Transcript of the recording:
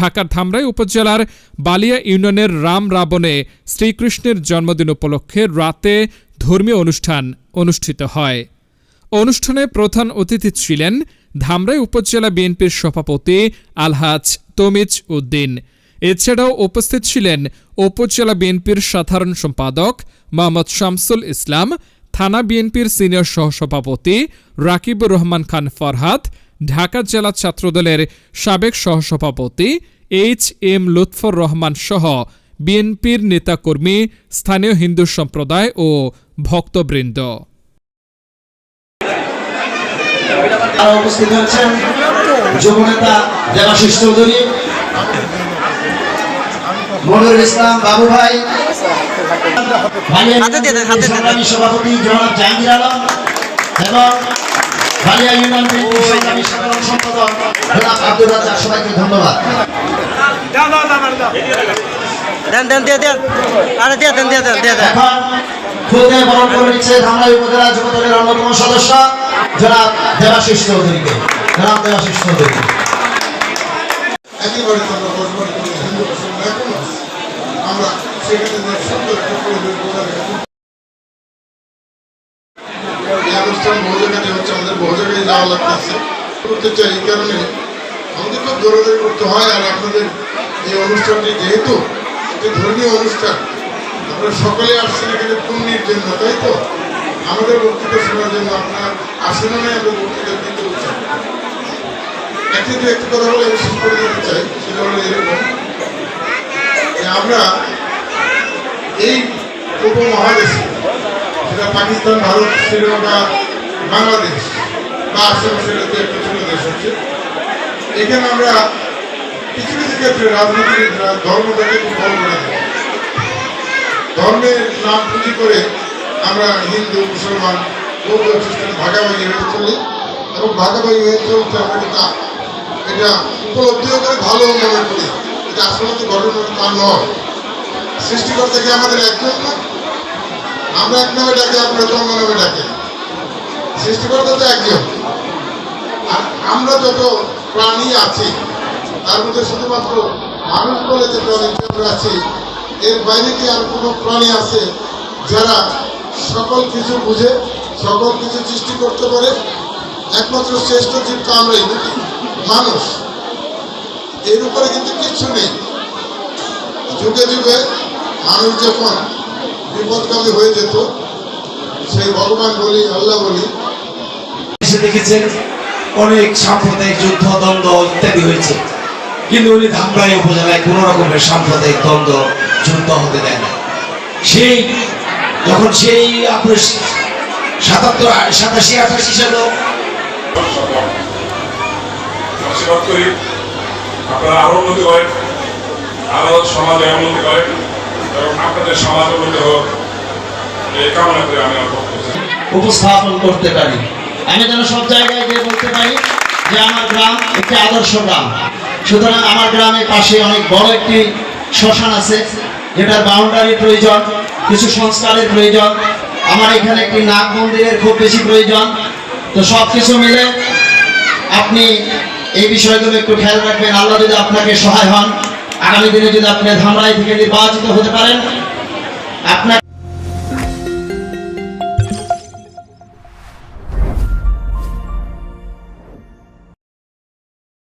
ঢাকার ধামরাই উপজেলার বালিয়া ইউনিয়নের রাম রাবণে শ্রীকৃষ্ণের জন্মদিন উপলক্ষে রাতে ধর্মীয় অনুষ্ঠান অনুষ্ঠিত হয়। অনুষ্ঠানে প্রধান অতিথি ছিলেন ধামরাই উপজেলা বিএনপির সভাপতি আলহাজ তমিজ উদ্দিন। এছাড়াও উপস্থিত ছিলেন উপজেলা বিএনপির সাধারণ সম্পাদক মোহাম্মদ শামসুল ইসলাম, থানা বিএনপির সিনিয়র সহসভাপতি রাকিবুর রহমান খান ফরহাদ ঢাকা জেলা ছাত্রদলের সাবেক সহসভাপতি এইচ এম লুৎফর রহমান সহ বিএনপির নেতাকর্মী স্থানীয় হিন্দু সম্প্রদায় ও ভক্তবৃন্দ উপস্থিত হচ্ছেন যুবনেতা দেবাশিস চৌধুরী মনিরুল ইসলাম বাবু ভাই ভালিয়া হাতে দিয়ে দেন, হাতে দিয়ে দেন। সংগ্রামী সভাপতি জনাব জাহাঙ্গীর আলম এবং ভালিয়া ইউনিয়ন বিএনপির সাধারণ সম্পাদক জনাব আব্দুর রাজ্জাক সবাইকে ধন্যবাদ। দেন দেন দিয়ে দেন। আরে দিয়ে দেন দিয়ে দেন দিয়ে দেন। এখন বরণ করে নিচ্ছে ধামরাই উপজেলা যুব দলের অন্যতম সদস্য জনাব দেবাশিস চৌধুরীকে। জনাব দেবাশিস চৌধুরী একেবারে আমরা বসবাস হিন্দু আমরা সেখানে সুন্দর এই অনুষ্ঠান বহু জায়গায় হচ্ছে আমাদের বহু জায়গায় যাওয়া লাগতেছে। করতে চাই এই কারণে আমাদের খুব দৌড়াদৌড়ি করতে হয় আর আপনাদের এই অনুষ্ঠানটি যেহেতু একটি ধর্মীয় অনুষ্ঠান আপনারা সকলে আসছেন এখানে পুণ্যের জন্য, তাই তো? আমাদের বক্তৃতা শোনার জন্য আপনার আসেন না আমরা বক্তৃতা দিতে চাই। একটি দু একটি কথা বলে আমি শেষ করে দিতে চাই সেটা হলো এরকম যে আমরা এই উপমহাদেশে সেটা পাকিস্তান, ভারত, শ্রীলঙ্কা, বাংলাদেশ। বা আশেপাশের একটা ছোট দেশ হচ্ছে। এখানে আমরা কিছু কিছু ক্ষেত্রে রাজনীতিবিদরা ধর্মটাকে খুব বড় করে ধর্মের নাম পুঁজি করে আমরা হিন্দু, মুসলমান, বৌদ্ধ, খ্রিস্টান ভাগাভাগি হয়ে চলি। এবং ভাগাভাগি হয়ে চলতে আমরা কিন্তু এটা উপলব্ধিও করে ভালো মনে করি। এটা আসলে ঘটনা, তা নয়। সৃষ্টিকর্তা কি আমাদের একজন না? আমরা এক নামে ডাকি আপনারা জন্ম নামে ডাকে। সৃষ্টিকর্তা তো একজন আর আমরা যত প্রাণী আছি, তার মধ্যে শুধুমাত্র মানুষ বলে যে প্রাণী আছি, এর বাইরে কি আর কোনো প্রাণী আছে যারা সকল কিছু বুঝে, সকল কিছু সৃষ্টি করতে পারে? একমাত্র শ্রেষ্ঠ জীব তো আমরাই নাকি মানুষ। এর উপরে কিন্তু কিচ্ছু নেই। যুগে যুগে মানুষ যখন বিপদগামী হয়ে যেত সেই ভগবান বলি আল্লাহ বলি। এসে দেখেছেন অনেক সাম্প্রদায়িক যুদ্ধ দ্বন্দ্ব ইত্যাদি হয়েছে। কিন্তু উনি ধামরাই উপজেলায় কোনো রকমের সাম্প্রদায়িক দ্বন্দ্ব যুদ্ধ হতে দেয় না সেই যখন সেই আপনার সাতাত্তর সাতাশি আঠাশি সালে আপনারা আরও উন্নতি করেন আরও সমাজে উন্নতি করেন। উপস্থাপন করতে পারি। আমি যেন সব জায়গায় গিয়ে বলতে পারি যে আমার গ্রাম একটি আদর্শ গ্রাম। সুতরাং আমার গ্রামের পাশে অনেক বড় একটি শ্মশান আছে, যেটার বাউন্ডারির প্রয়োজন, কিছু সংস্কারের প্রয়োজন। আমার এখানে একটি নাগ মন্দিরের খুব বেশি প্রয়োজন। তো সব কিছু মিলে আপনি এই বিষয়গুলো একটু খেয়াল রাখবেন। আল্লাহ যদি আপনাকে সহায় হন আগামী দিনে যদি আপনি ধামরাই থেকে নির্বাচিত হতে পারেন আপনার